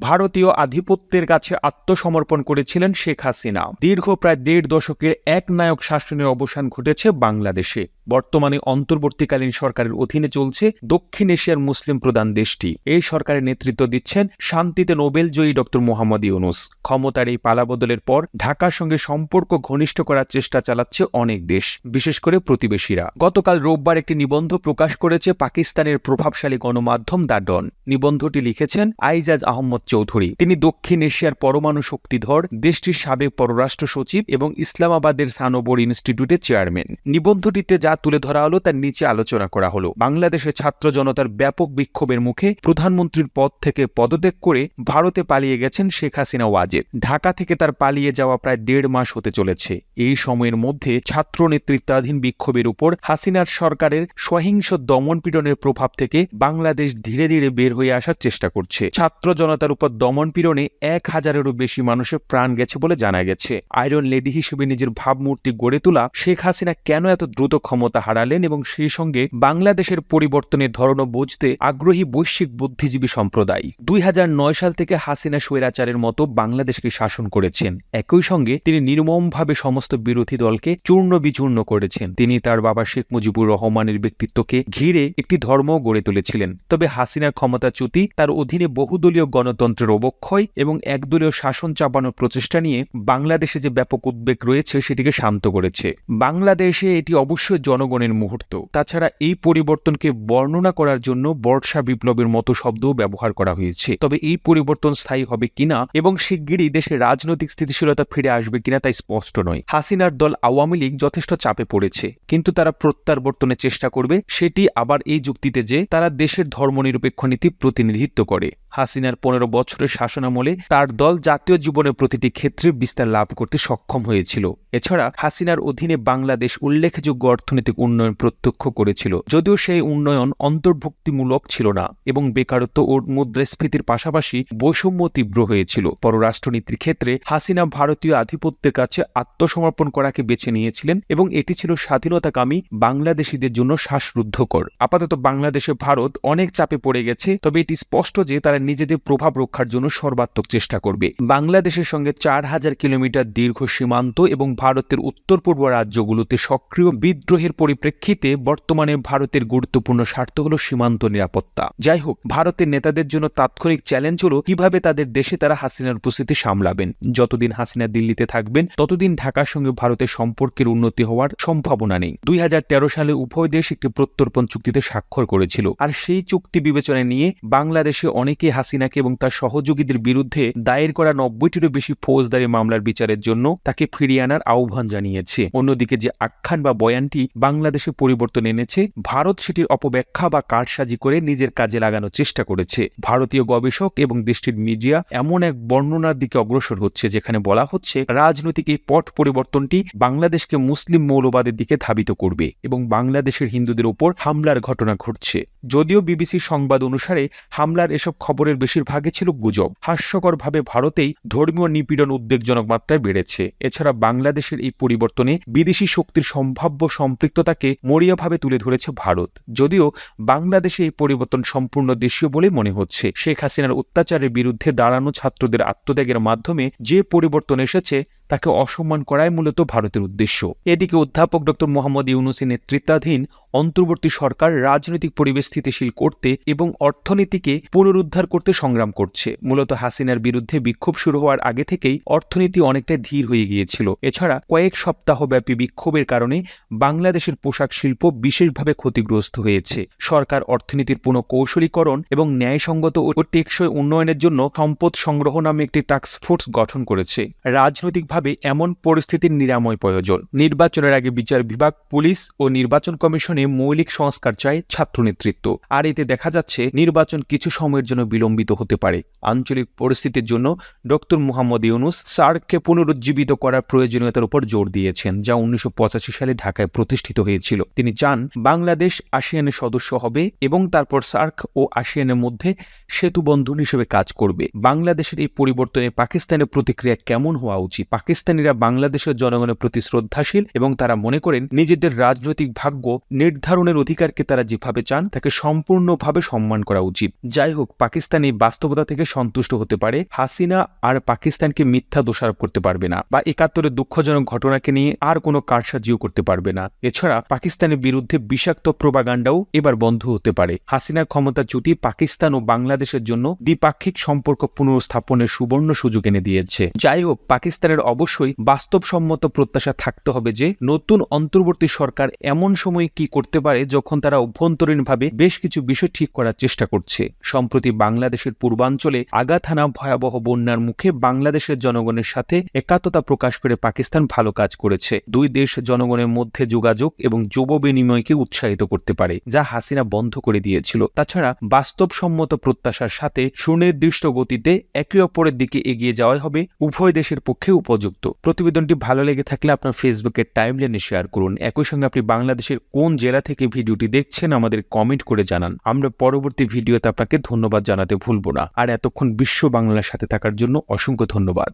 ভারতীয় আধিপত্যের কাছে আত্মসমর্পণ করেছিলেন শেখ হাসিনা। দীর্ঘ প্রায় দেড় দশকের এক নায়ক শাসনের অবসান ঘটেছে বাংলাদেশে। বর্তমানে অন্তর্বর্তীকালীন সরকারের অধীনে চলছে দক্ষিণ এশিয়ার মুসলিম প্রধান দেশটি। এই সরকারের নেতৃত্ব দিচ্ছেন শান্তিতে নোবেলজয়ী ড. মোহাম্মদ ইউনুস। ক্ষমতার এই পালাবদলের পর ঢাকার সঙ্গে সম্পর্ক ঘনিষ্ঠ করার চেষ্টা চালাচ্ছে অনেক দেশ, বিশেষ করে প্রতিবেশীরা। গতকাল রোববার একটি নিবন্ধ প্রকাশ করেছে পাকিস্তানের প্রভাবশালী গণমাধ্যম দ্য ডন নিবন্ধটি লিখেছেন আইজাজ আহমদ চৌধুরী। তিনি দক্ষিণ এশিয়ার পরমাণু শক্তিধর, দেশটির সাবেক পররাষ্ট্র সচিব এবং ইসলামাবাদের সানোবর ইনস্টিটিউটের চেয়ারম্যান। নিবন্ধটিতে যা তুলে ধরা হলো তার নিচে আলোচনা করা হলো। বাংলাদেশের ছাত্র জনতার ব্যাপক বিক্ষোভের মুখে প্রধানমন্ত্রীর পদ থেকে পদত্যাগ করে ভারতে পালিয়ে গেছেন শেখ হাসিনা ওয়াজেদ ঢাকা থেকে তার পালিয়ে যাওয়া প্রায় দেড় মাস হতে চলেছে। এই সময়ের মধ্যে ছাত্র নেতৃত্বাধীন বিক্ষোভের উপর হাসিনার সরকারের সহিংস দমনপীড়নের প্রভাব থেকে বাংলাদেশ ধীরে ধীরে বের হয়ে আসার চেষ্টা করছে। ছাত্র জনতার উপর দমনপীড়নে এক হাজারেরও বেশি মানুষের প্রাণ গেছে বলে জানা গেছে। আয়রন লেডি হিসেবে নিজের ভাবমূর্তি গড়ে তোলা শেখ হাসিনা কেন এত দ্রুত ক্ষমতা হারালেন এবং সেই সঙ্গে বাংলাদেশের পরিবর্তনের ধরনও বুঝতে আগ্রহী বৈশ্বিক বুদ্ধিজীবী সম্প্রদায়। দুই হাজার নয় সাল থেকে হাসিনা স্বৈরাচারের মতো বাংলাদেশকে শাসন করেছেন। একই সঙ্গে তিনি নির্মমভাবে সমস্ত বিরোধী দলকে চূর্ণ বিচূর্ণ করেছেন। তিনি তার বাবা শেখ মুজিবুর রহমানের ব্যক্তিত্বকে ঘিরে একটি ধর্ম গড়ে তুলেছিলেন। তবে হাসিনার ক্ষমতাচ্যুতি তার অধীনে বহুদলীয় গণতন্ত্রের অবক্ষয় এবং একদলীয় শাসন চাপানোর প্রচেষ্টা নিয়ে বাংলাদেশে যে ব্যাপক উদ্বেগ রয়েছে, সেটিকে শান্ত করেছে। বাংলাদেশে এটি অবশ্যই জনগণের মুহূর্ত। তাছাড়া এই পরিবর্তনকে বর্ণনা করার জন্য বর্ষা বিপ্লবের মতো শব্দও ব্যবহার করা হয়েছে। তবে এই পরিবর্তন স্থায়ী হবে কিনা এবং শিগগিরই দেশে রাজনৈতিক স্থিতিশীলতা ফিরে আসবে কিনা তাই স্পষ্ট নয়। হাসিনার দল আওয়ামী লীগ যথেষ্ট চাপে পড়েছে, কিন্তু তারা প্রত্যাবর্তনের চেষ্টা করবে, সেটি আবার এই যুক্তিতে যে তারা দেশের ধর্মনিরপেক্ষ নীতি প্রতিনিধিত্ব করে। হাসিনার পনেরো বছরের শাসনামলে তার দল জাতীয় জীবনের প্রতিটি ক্ষেত্রে বিস্তার লাভ করতে সক্ষম হয়েছিল। এছাড়া হাসিনার অধীনে বাংলাদেশ উল্লেখযোগ্য অর্থনৈতিক উন্নয়ন প্রত্যক্ষ করেছিল, যদিও সেই উন্নয়ন অন্তর্ভুক্তিমূলক ছিল না এবং বেকারত্ব ও মুদ্রাস্ফীতির পাশাপাশি বৈষম্য তীব্র হয়েছিল। পররাষ্ট্রনীতির ক্ষেত্রে হাসিনা ভারতীয় আধিপত্যের কাছে আত্মসমর্পণ করাকে বেছে নিয়েছিলেন এবং এটি ছিল স্বাধীনতাকামী বাংলাদেশিদের জন্য শ্বাসরুদ্ধকর। আপাতত বাংলাদেশে ভারত অনেক চাপে পড়ে গেছে, তবে এটি স্পষ্ট যে তারা নিজেদের প্রভাব রক্ষার জন্য সর্বাত্মক চেষ্টা করবে। বাংলাদেশের সঙ্গে চার হাজার কিলোমিটার দীর্ঘ সীমান্ত এবং ভারতের উত্তর পূর্ব রাজ্যগুলোতে সক্রিয় বিদ্রোহের পরিপ্রেক্ষিতে বর্তমানে ভারতের গুরুত্বপূর্ণ স্বার্থ হল সীমান্ত নিরাপত্তা। যাই হোক, ভারতের নেতাদের জন্য তাৎক্ষণিক চ্যালেঞ্জ হল কীভাবে তাদের দেশে তারা হাসিনার উপস্থিতি সামলাবেন। যতদিন হাসিনা দিল্লিতে থাকবেন, ততদিন ঢাকার সঙ্গে ভারতের সম্পর্কের উন্নতি হওয়ার সম্ভাবনা নেই। দুই হাজার তেরো সালে উভয় দেশ একটি প্রত্যর্পণ চুক্তিতে স্বাক্ষর করেছিল। আর সেই চুক্তি বিবেচনায় নিয়ে বাংলাদেশে অনেকে হাসিনাকে এবং তার সহযোগীদের বিরুদ্ধে দায়ের করা নব্বইটিরও বেশি ফৌজদারি মামলার বিচারের জন্য তাকে ফিরিয়ে আনার আহ্বান জানিয়েছে। অন্যদিকে যে আখ্যান বা বয়ানটি বাংলাদেশে পরিবর্তন এনেছে, ভারত সেটির অপব্যাখ্যা বা কারসাজি করে নিজের কাজে লাগানোর চেষ্টা করেছে। ভারতীয় গবেষক এবং দেশটির মিডিয়া এমন এক বর্ণনার দিকে অগ্রসর হচ্ছে, যেখানে বলা হচ্ছে, রাজনৈতিক এই পট পরিবর্তনটি বাংলাদেশকে মুসলিম মৌলবাদের দিকে ধাবিত করবে এবং বাংলাদেশের হিন্দুদের উপর হামলার ঘটনা ঘটছে। যদিও বিবিসির সংবাদ অনুসারে হামলার এসব খবরের বেশিরভাগই ছিল গুজব। হাস্যকরভাবে ভারতেই ধর্মীয় নিপীড়ন উদ্বেগজনক মাত্রায় বেড়েছে। এছাড়া বাংলাদেশের এই পরিবর্তনে বিদেশি শক্তির সম্ভাব্য সম্পৃক্ততাকে মরিয়াভাবে তুলে ধরেছে ভারত। যদিও বাংলাদেশে এই পরিবর্তন সম্পূর্ণ দেশীয় বলে মনে হচ্ছে। শেখ হাসিনার অত্যাচারের বিরুদ্ধে দাঁড়ানো ছাত্রদের আত্মত্যাগের মাধ্যমে যে পরিবর্তন এসেছে তাকে অসম্মান করাই মূলত ভারতের উদ্দেশ্য। এদিকে অধ্যাপক ড. মোহাম্মদ ইউনুসি নেতৃত্বাধীন অন্তর্বর্তী সরকার রাজনৈতিক পরিবেশ স্থিতিশীল করতে এবং অর্থনীতিকে পুনরুদ্ধার করতে সংগ্রাম করছে। মূলত হাসিনার বিরুদ্ধে বিক্ষোভ শুরু হওয়ার আগে থেকেই অর্থনীতি অনেকটা ধীর হয়ে গিয়েছিল। এছাড়া কয়েক সপ্তাহব্যাপী বিক্ষোভের কারণে বাংলাদেশের পোশাক শিল্প বিশেষভাবে ক্ষতিগ্রস্ত হয়েছে। সরকার অর্থনীতির পুনঃকৌশলীকরণ এবং ন্যায়সঙ্গত ও টেকসই উন্নয়নের জন্য সম্পদ সংগ্রহ নামে একটি টাস্কফোর্স গঠন করেছে। রাজনৈতিকভাবে এমন পরিস্থিতির নিরাময় প্রয়োজন। নির্বাচনের আগে বিচার বিভাগ, পুলিশ ও নির্বাচন কমিশনে মৌলিক সংস্কার চায় ছাত্র নেতৃত্ব। আর এতে দেখা যাচ্ছে, নির্বাচন কিছু সময়ের জন্য বিলম্বিত হতে পারে। আঞ্চলিক পরিস্থিতির জন্য ডক্টর মুহাম্মদ ইউনুস সার্ককে পুনরুজ্জীবিত করার প্রয়োজনীয়তার উপর জোর দিয়েছেন, যা উনিশশো পঁচাশি সালে ঢাকায় প্রতিষ্ঠিত হয়েছিল। তিনি চান, বাংলাদেশ আসিয়ানের সদস্য হবে এবং তারপর সার্ক ও আসিয়ানের মধ্যে সেতু বন্ধন হিসেবে কাজ করবে। বাংলাদেশের এই পরিবর্তনে পাকিস্তানের প্রতিক্রিয়া কেমন হওয়া উচিত? পাকিস্তানিরা বাংলাদেশের জনগণের প্রতি শ্রদ্ধাশীল এবং তারা মনে করেন নিজেদের রাজনৈতিক ভাগ্য নির্ধারণের অধিকারকে তারা যেভাবে চান, তাকে সম্পূর্ণভাবে সম্মান করা উচিত। যাই হোক, পাকিস্তান এই বাস্তবতা থেকে সন্তুষ্ট হতে পারে, হাসিনা আর পাকিস্তানকে মিথ্যা দোষারোপ করতে পারবে না বা একাত্তরের দুঃখজনক ঘটনাকে নিয়ে আর কোনো কারসাজিও করতে পারবে না। এছাড়া পাকিস্তানের বিরুদ্ধে বিষাক্ত প্রবাগান্ডাও এবার বন্ধ হতে পারে। হাসিনার ক্ষমতাচ্যুতি পাকিস্তান ও বাংলাদেশের জন্য দ্বিপাক্ষিক সম্পর্ক পুনর্স্থাপনের সুবর্ণ সুযোগ এনে দিয়েছে। যাই হোক, পাকিস্তানের অবশ্যই বাস্তবসম্মত প্রত্যাশা থাকতে হবে যে নতুন অন্তর্বর্তী সরকার এমন সময় কি করতে পারে যখন তারা অভ্যন্তরীণভাবে বেশ কিছু বিষয় ঠিক করার চেষ্টা করছে। সম্প্রতি বাংলাদেশের পূর্বাঞ্চলে আগা থানা ভয়াবহ বন্যার মুখে বাংলাদেশের জনগণের সাথে একাত্মতা প্রকাশ করে পাকিস্তান ভালো কাজ করেছে। দুই দেশ জনগণের মধ্যে যোগাযোগ এবং যুব বিনিময়কে উৎসাহিত করতে পারে, যা হাসিনা বন্ধ করে দিয়েছিল। তাছাড়া বাস্তবসম্মত প্রত্যাশার সাথে সুনির্দিষ্ট গতিতে একে অপরের দিকে এগিয়ে যাওয়াই হবে উভয় দেশের পক্ষে উপযুক্ত প্রতিবেদনটি ভালো লেগে থাকলে আপনার ফেসবুকের টাইমলাইনে শেয়ার করুন। একই সঙ্গে আপনি বাংলাদেশের কোন জেলা থেকে ভিডিওটি দেখছেন আমাদের কমেন্ট করে জানান। আমরা পরবর্তী ভিডিওতে আপনাকে ধন্যবাদ জানাতে ভুলব না। আর এতক্ষণ বিশ্ব বাংলার সাথে থাকার জন্য অসংখ্য ধন্যবাদ।